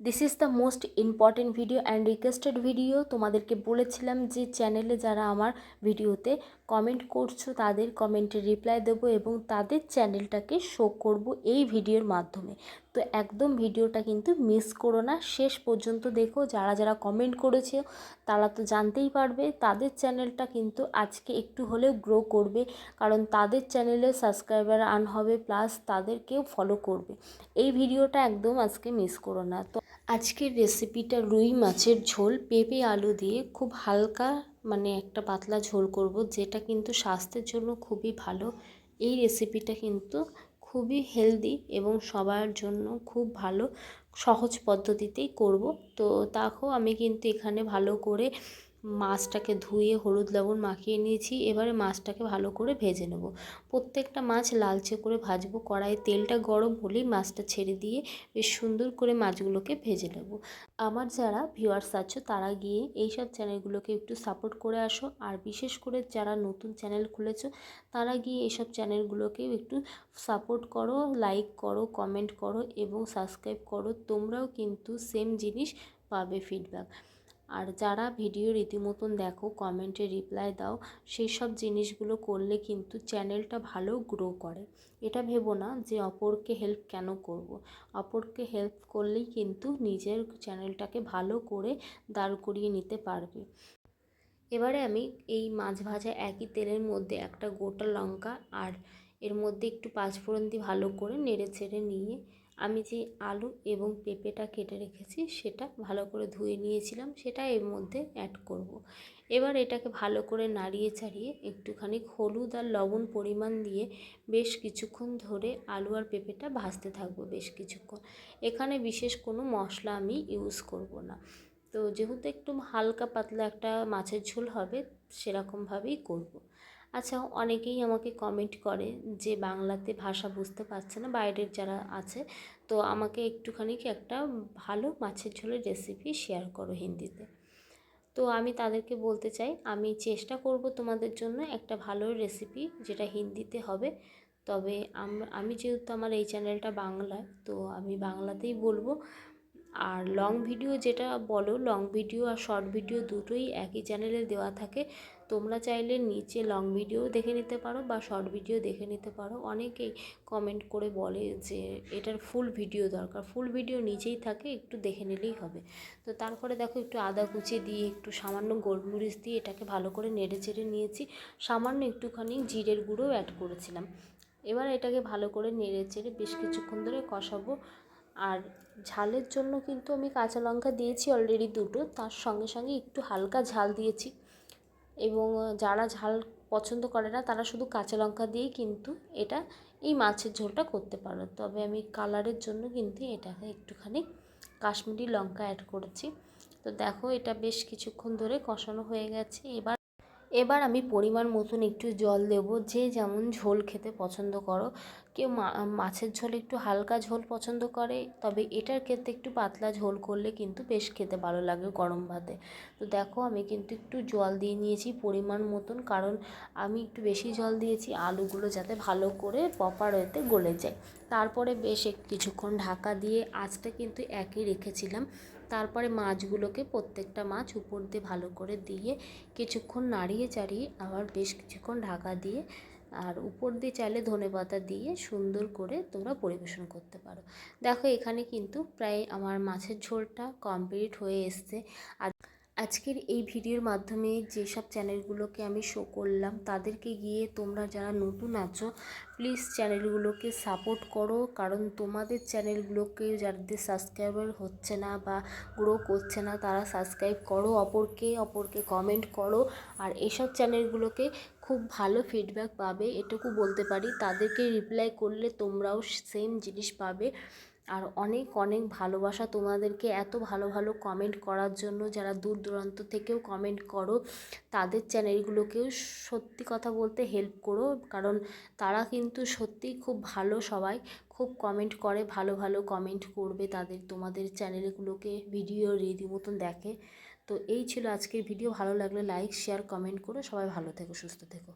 This is the most important video and requested video তোমাদেরকে বলেছিলাম যে চ্যানেলে যারা আমার ভিডিওতে কমেন্ট করছ, তাদের কমেন্টে রিপ্লাই দেবো এবং তাদের চ্যানেলটাকে শো করব এই ভিডিওর মাধ্যমে। তো একদম ভিডিওটা কিন্তু মিস করো না। শেষ পর্যন্ত দেখো, যারা যারা কমেন্ট করেছে, তারা তো জানতেই পারবে, তাদের চ্যানেলটা কিন্তু আজকে একটু হলেও গ্রো করবে, কারণ তাদের চ্যানেলে সাবস্ক্রাইবার আন হবে প্লাস তাদেরকেও ফলো করবে। এই ভিডিওটা একদম আজকে মিস করো না। তো আজকের রেসিপিটা রুই মাছের ঝোল। পেঁপে, আলু দিয়ে খুব হালকা মানে একটা পাতলা ঝোল করব, যেটা কিন্তু স্বাস্থ্যের জন্য খুবই ভালো। এই রেসিপিটা কিন্তু খুবই হেলদি এবং সবার জন্য খুব ভালো, সহজ পদ্ধতিতেই করব। তো তাকেও আমি কিন্তু এখানে ভালো করে মাছটাকে ধুয়ে হলুদ লবণ মাখিয়ে নিয়েছি। এবারে মাছটাকে ভালো করে ভেজে নেব। প্রত্যেকটা মাছ লালচে করে ভাজবো। কড়াই তেলটা গরম হলেই মাছটা ছেড়ে দিয়ে বেশ সুন্দর করে মাছগুলোকে ভেজে নেব। আমার যারা ভিউয়ার্স আছো, তারা গিয়ে এইসব চ্যানেলগুলোকে একটু সাপোর্ট করে আসো। আর বিশেষ করে যারা নতুন চ্যানেল খুলেছো, তারা গিয়ে এইসব চ্যানেলগুলোকেও একটু সাপোর্ট করো লাইক করো কমেন্ট করো এবং সাবস্ক্রাইব করো। তোমরাও কিন্তু সেম জিনিস পাবে ফিডব্যাক আর যারা ভিডিও রীতিমতন দেখো, কমেন্টে রিপ্লাই দাও সেই সব জিনিসগুলো করলে কিন্তু চ্যানেলটা ভালো গ্রো করে এটা ভেবো না যে অপরকে হেল্প কেন করব। অপরকে হেল্প করলেই কিন্তু নিজের চ্যানেলটাকে ভালো করে দাঁড় করিয়ে নিতে পারবে এবারে আমি এই মাছ ভাজা একই তেলের মধ্যে একটা গোটা লঙ্কা আর এর মধ্যে একটু পাঁচফোড়ন দিয়ে ভালো করে নেড়ে ছেড়ে নিয়ে আমি যে আলু এবং পেঁপেটা কেটে রেখেছি, সেটা ভালো করে ধুয়ে নিয়েছিলাম, সেটা এর মধ্যে অ্যাড করব। এবার এটাকে ভালো করে নাড়িয়ে চাড়িয়ে একটুখানি হলুদ আর লবণ পরিমাণ দিয়ে বেশ কিছুক্ষণ ধরে আলু আর পেঁপেটা ভাজতে থাকব বেশ কিছুক্ষণ এখানে বিশেষ কোনো মশলা আমি ইউজ করব না তো যেহেতু একটু হালকা পাতলা একটা মাছের ঝোল হবে, সেরকমভাবেই করব। আচ্ছা অনেকেই আমাকে কমেন্ট করে যে বাংলাতে ভাষা বুঝতে পারছে না, বাইরের যারা আছে, তো আমাকে একটুখানি একটা ভালো মাছের ঝোলের রেসিপি শেয়ার করো হিন্দিতে। তো আমি তাদেরকে বলতে চাই, আমি চেষ্টা করব তোমাদের জন্য একটা ভালো রেসিপি যেটা হিন্দিতে হবে। তবে আমি যেহেতু আমার এই চ্যানেলটা বাংলায়, তো আমি বাংলাতেই বলব। আর লং ভিডিও যেটা বলো লং ভিডিও আর শর্ট ভিডিও দুটোই একই চ্যানেলে দেওয়া থাকে। তোমরা চাইলে নিচে লং ভিডিও দেখে নিতে পারো বা শর্ট ভিডিও দেখে নিতে পারো। অনেকেই কমেন্ট করে বলে যে এটার ফুল ভিডিও দরকার। ফুল ভিডিও নিচেই থাকে, একটু দেখে নিলেই হবে। তো তারপরে দেখো একটু আদা কুচি দিয়ে একটু সামান্য গোলমরিচ দিয়ে এটাকে ভালো করে নেড়ে চেড়ে নিয়েছি। সামান্য একটুখানি জিরের গুঁড়োও অ্যাড করেছিলাম। এবার এটাকে ভালো করে নেড়ে চেড়ে বেশ কিছুক্ষণ ধরে কষাবো। আর ঝালের জন্য কিন্তু আমি কাঁচা লঙ্কা দিয়েছি অলরেডি দুটো, তার সঙ্গে সঙ্গে একটু হালকা ঝাল দিয়েছি। এবং যারা ঝাল পছন্দ করে না, তারা শুধু কাঁচা লঙ্কা দিয়েই কিন্তু এটা, এই মাছের ঝোলটা করতে পারো। তবে আমি কালারের জন্য কিন্তু এটাকে একটুখানি কাশ্মীরি লঙ্কা অ্যাড করেছি। তো দেখো, এটা বেশ কিছুক্ষণ ধরে কষানো হয়ে গেছে। এবার এবার আমি পরিমাণ মতন একটু জল দেব। যে যেমন ঝোল খেতে পছন্দ করো। কেউ মাছের ঝোল একটু হালকা ঝোল পছন্দ করে, তবে এটার ক্ষেত্রে একটু পাতলা ঝোল করলে কিন্তু বেশ খেতে ভালো লাগে গরম ভাতে। তো দেখো আমি কিন্তু একটু জল দিয়ে নিয়েছি পরিমাণ মতন, কারণ আমি একটু বেশি জল দিয়েছি আলুগুলো যাতে ভালো করে পপার হতে গলে যায়। তারপরে বেশ কিছুক্ষণ ঢাকা দিয়ে আঁচটা কিন্তু একই রেখেছিলাম। তারপরে মাছগুলোকে প্রত্যেকটা মাছ উপর দিয়ে ভালো করে দিয়ে কিছুক্ষণ নাড়িয়ে চাড়িয়ে আবার বেশ কিছুক্ষণ ঢাকা দিয়ে আর উপর দিয়ে চাইলে ধনে পাতা দিয়ে সুন্দর করে তোমরা পরিবেশন করতে পারো। দেখো এখানে কিন্তু প্রায় আমার মাছের ঝোলটা কমপ্লিট হয়ে এসছে। আর আজকের এই ভিডিওর মাধ্যমে যেসব চ্যানেলগুলোকে আমি শো করলাম, তাদেরকে গিয়ে তোমরা যারা নতুন আছো প্লিজ চ্যানেলগুলোকে সাপোর্ট করো। কারণ তোমাদের চ্যানেলগুলোকে যাদের সাবস্ক্রাইবার হচ্ছে না বা গ্রো করছে না, তারা সাবস্ক্রাইব করো অপরকে অপরকে কমেন্ট করো। আর এসব চ্যানেলগুলোকে খুব ভালো ফিডব্যাক পাবে, এটুকু বলতে পারি। তাদেরকে রিপ্লাই করলে তোমরাও সেম জিনিস পাবে। আর অনেক অনেক ভালোবাসা তোমাদেরকে এত ভালো ভালো কমেন্ট করার জন্য যারা দূর দূরান্ত থেকেও কমেন্ট করো, তাদের চ্যানেলগুলোকেও সত্যি কথা বলতে হেল্প করো। কারণ তারা কিন্তু সত্যিই খুব ভালো সবাই। খুব কমেন্ট করে, ভালো ভালো কমেন্ট করবে তাদের, তোমাদের চ্যানেলগুলোকে ভিডিও রীতি মতন দেখে। তো এই ছিল আজকের ভিডিও ভালো লাগলে লাইক শেয়ার কমেন্ট করো। সবাই ভালো থেকো, সুস্থ থেকো।